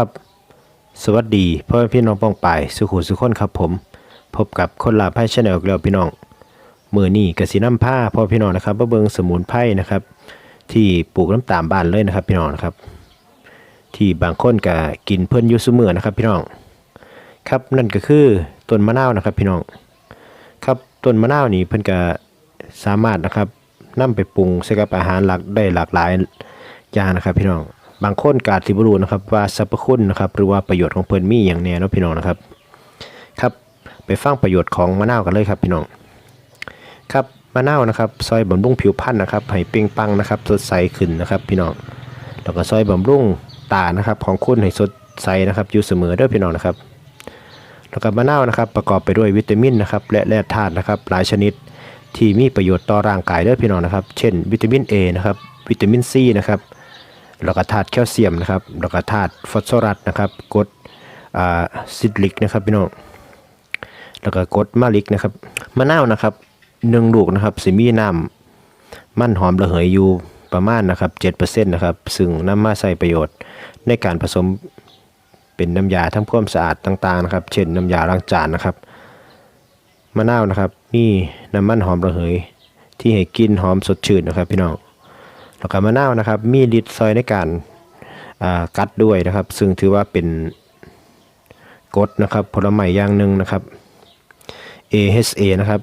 ครับ สวัสดีพ่อแม่พี่น้องป้องปายสุขุสุขคนครับผม พบกับคนลาไพ่ชาแนลอีกแล้วพี่น้องมือนี่กสิน้ำผ้าพ่อพี่น้องนะครับมาเบิงสมุนไพรนะครับ ที่ปลูกน้ำตามบ้านเลยนะครับ พี่น้องนะครับ ที่บางคนก็กินเพิ่นยูซุมือนะครับ พี่น้องครับนั่นก็คือต้นมะนาวนะครับ พี่น้องครับต้นมะนาวนี่เพิ่นก็สามารถนะครับนำไปปรุงใส่กับอาหารหลักได้หลากหลายอย่างนะครับ พี่น้อง บางคนกาจสิบรูนะครับว่าสรรพคุณนะครับหรือว่าประโยชน์ของเพิ่นมีอย่างแน่นะพี่น้องนะครับครับไปฟังประโยชน์ของมะนาวกันเลยครับพี่น้องครับมะนาวนะครับซอยบำรุงผิวพรรณนะครับให้เปล่งปลังนะครับสดใสขึ้นนะครับ พี่น้องแล้วก็ซอยบำรุงตานะครับของคุณให้สดใสนะครับอยู่เสมอเด้อพี่น้องนะครับแล้วก็มะนาวนะครับประกอบไปด้วยวิตามินนะครับและแร่ธาตุนะครับหลายชนิดที่มีประโยชน์ต่อร่างกายเด้อพี่น้องนะครับ เช่น วิตามิน A นะครับวิตามิน C นะครับ แล้วก็ธาตุแคลเซียมนะครับแล้วก็ธาตุฟอสฟอรัสนะครับกรดซิตริกนะครับพี่น้องแล้วก็กรดมาลิกนะครับมะนาวนะครับหนึ่งลูกนะครับสิมีน้ำมันหอมระเหยอยู่ประมาณนะครับ7%นะครับซึ่งนำมาใส่ประโยชน์ในการผสมเป็นน้ำยาทำความสะอาดต่างๆนะครับ เช่นน้ำยาล้างจานนะครับมะนาวนะครับมีน้ำมันหอมระเหยที่ให้กลินหอมสดชื่นนะครับพี่น้อง แล้วก็มะนาวนะครับ มีฤทธิ์ซอยในการกัดด้วยนะครับ ซึ่งถือว่าเป็นกดนะครับผลไม้อย่างหนึ่งนะครับ AHA นะครับ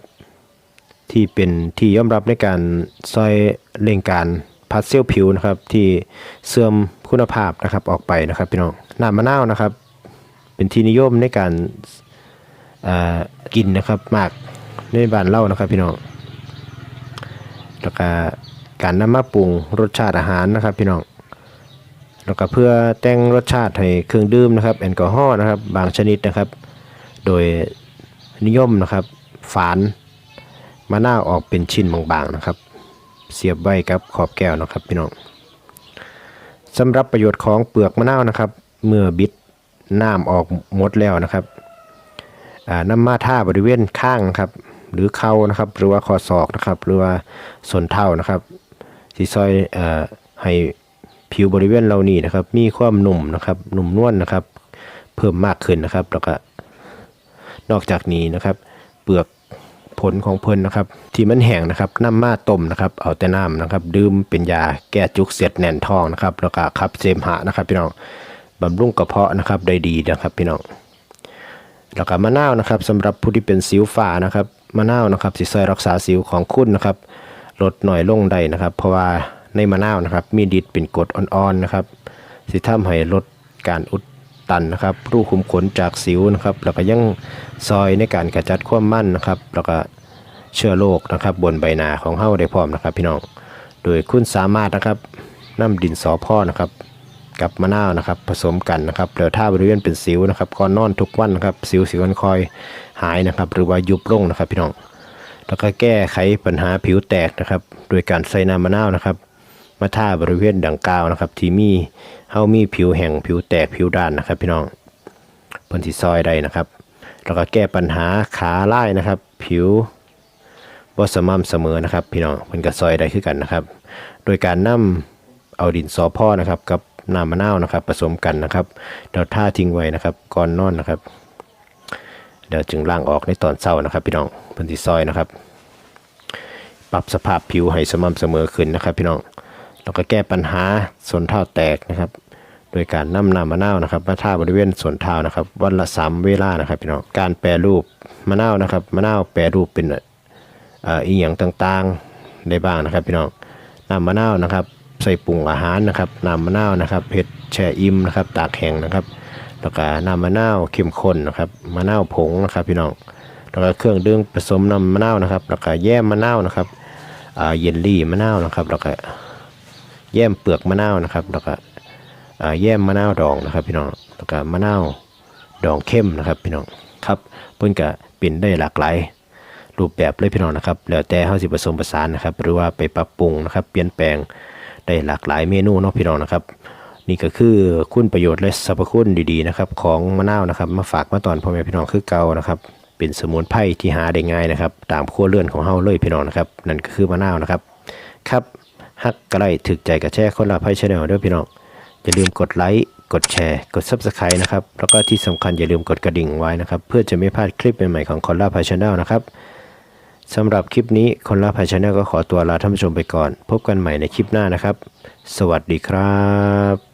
ที่เป็นที่ยอมรับในการซอยเร่งการพัดเซลล์ผิวนะครับที่เสื่อมคุณภาพนะครับออกไปนะครับพี่น้องน้ำมะนาวนะครับ เป็นที่นิยมในการกินนะครับมากในบ้านเล่านะครับพี่น้องแล้วก็ การนำมาปรุงรสชาติอาหารนะครับพี่น้องแล้วก็เพื่อแต่งรสชาติให้เครื่องดื่มนะครับแอลกอฮอล์นะครับบางชนิดนะครับ โดยนิยมนะครับฝานมะนาวออกเป็นชิ้นบางๆนะครับ เสียบไว้กับขอบแก้วนะครับพี่น้องสำหรับประโยชน์ของเปลือกมะนาวนะครับ เมื่อบิดน้ำออกหมดแล้วนะครับอ่านำมาท่าบริเวณข้างครับ หรือเข่านะครับ หรือว่าคอศอกนะครับ หรือว่าส่วนเท้านะครับ สีซอยอ่อให้ผิวบริเวณเหล่านี้นะครับ มีความหนุ่มนะครับหนุ่มนวลนะครับ เพิ่มมากขึ้นนะครับ แล้วก็นอกจากนี้นะครับ เปลือกผลของเพิ่นนะครับ ที่มันแห้งนะครับน้ำมาต้มนะครับ เอาแต่น้ำนะครับ ดื่มเป็นยาแก้จุกเสียดแน่นท้องนะครับ แล้วก็ขับเสมหะนะครับ พี่น้องบำรุงกระเพาะนะครับได้ดีนะครับ พี่น้องแล้วก็มะนาวนะครับสำหรับผู้ที่เป็นสิวฝ้านะครับมะนาวนะครับสิช่วยรักษาสิวของคุณนะครับ ลดหน่อยลงได้นะครับ เพราะว่าในมะนาวนะครับ มีดิดเป็นกรดอ่อนๆนะครับ สิทำให้ลดการอุดตันนะครับ รูขุมขนจากสิวนะครับ แล้วก็ยังซอยในการกระจัดความมันนะครับ แล้วก็เชื้อโรคนะครับ บนใบหน้าของเฮาได้พร้อมนะครับ พี่น้อง โดยคุณสามารถนะครับนำดินสอพ่อนะครับกับมะนาวนะครับผสมกันนะครับแล้วถ้าบริเวณเป็นสิวนะครับก่อนนอนทุกวันนะครับสิวสิวมันคอยหายนะครับ หรือว่ายุบลงนะครับพี่น้อง แล้วก็แก้ไขปัญหาผิวแตกนะครับ โดยการใส่น้ำมะนาวนะครับ มาท่าบริเวณดังกล่าวนะครับ ที่มีเฮามีผิวแห้งผิวแตกผิวด้านนะครับ พี่น้องเพิ่นสิซอยได้นะครับ แล้วก็แก้ปัญหาขาลายนะครับ ผิวบ่สม่ำเสมอนะครับ พี่น้องเพิ่นก็ซอยได้คือกันนะครับ โดยการนำเอาดินสอพ่อนะครับ กับน้ำมะนาวนะครับ ผสมกันนะครับเดี๋ยวท่าทิ้งไว้นะครับ ก่อนนอนนะครับเดี๋ยวจึงล้างออกในตอนเช้านะครับ พี่น้องเพิ่นสิซอยนะครับ ปรับสภาพผิวให้สม่ำเสมอขึ้นนะครับ พี่น้องแล้วก็แก้ปัญหาส่วนเท้าแตกนะครับ โดยการนำน้ำมะนาวนะครับมาทาบริเวณส่วนเท้านะครับ วันละสามเวลานะครับพี่น้องการแปรรูปมะนาวนะครับมะนาวแปรรูปเป็นอีหยังต่างๆได้บ้างนะครับ พี่น้องน้ำมะนาวนะครับ ใส่ปรุงอาหารนะครับน้ำมะนาวนะครับเผ็ดแช่อิ่มนะครับ ตากแห้งนะครับแล้วก็น้ำมะนาวเข้มข้นนะครับมะนาวผงนะครับพี่น้องแล้วก็เครื่องดื่มผสมน้ำมะนาวนะครับแล้วก็แยมมะนาวนะครับ เยลลี่มะนาวนะครับ แล้วก็แยมเปลือกมะนาวนะครับ แล้วก็แยมมะนาวดองนะครับ พี่น้องแล้วก็มะนาวดองเข้มนะครับพี่น้องครับเพิ่นก็เป็นได้หลากหลายรูปแบบเลยพี่น้องนะครับ แล้วแต่เฮาสิผสมผสานนะครับ หรือว่าไปปรับปรุงนะครับ เปลี่ยนแปลงได้หลากหลายเมนูเนาะพี่น้องนะครับ นี่ก็คือคุณประโยชน์และสรรพคุณดีๆนะครับ ของมะนาวนะครับ มาฝากมาตอนพ่อแม่พี่น้องคือเก่านะครับ เป็นสมุนไพรที่หาได้ง่ายนะครับ ตามครัวเรือนของเฮาเลยพี่น้องนะครับนั่นก็คือมะนาวนะครับ ครับฮักกระไรถึกใจกับแช่คนละไพ่ชาแนลด้วยพี่น้องอย่าลืมกดไลค์กดแชร์กด Subscribe นะครับ แล้วก็ที่สำคัญอย่าลืมกดกระดิ่งไว้นะครับ เพื่อจะไม่พลาดคลิปใหม่ๆของคนละไพ่ชาแนลนะครับสำหรับคลิปนี้คนละไพ่ชาแนลก็ขอตัวลาท่านผู้ชมไปก่อน พบกันใหม่ในคลิปหน้านะครับ สวัสดีครับ